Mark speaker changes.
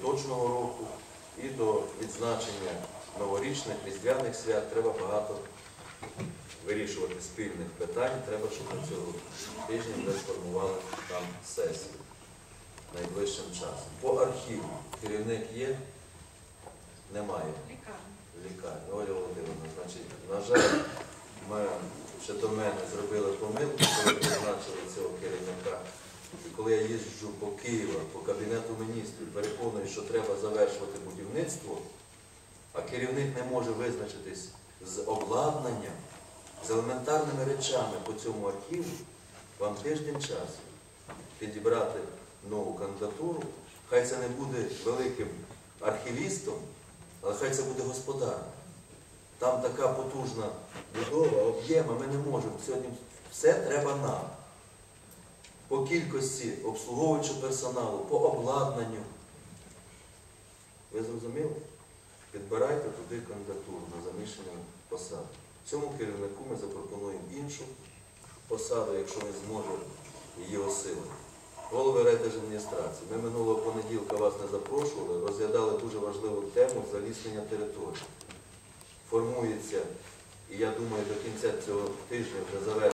Speaker 1: поточного року і до відзначення новорічних різдвяних свят треба багато вирішувати спільних питань. Треба, щоб на цього тижня вже сформували там сесію найближчим часом. По архіву керівник є? Немає лікарні. Оля Володимировна, значить, на жаль, ми ще до мене зробили помилку, коли призначили цього керівника. І коли я їжджу по Києву, по Кабінету міністрів, переконую, що треба завершувати будівництво, а керівник не може визначитись з обладнанням, з елементарними речами по цьому архіву, вам тиждень часу підібрати нову кандидатуру. Хай це не буде великим архівістом, але хай це буде господар. Там така потужна будова, об'єм, а ми не можемо. Сьогодні все треба нам. По кількості обслуговуючого персоналу, по обладнанню. Ви зрозуміли? Підбирайте туди кандидатуру на заміщення посади. Цьому керівнику ми запропонуємо іншу посаду, якщо він зможе її осилити. Голови райдержадміністрації. Ми минулого понеділка вас не запрошували, розглядали дуже важливу тему заліснення території. Формується, і я думаю, до кінця цього тижня вже завершиться.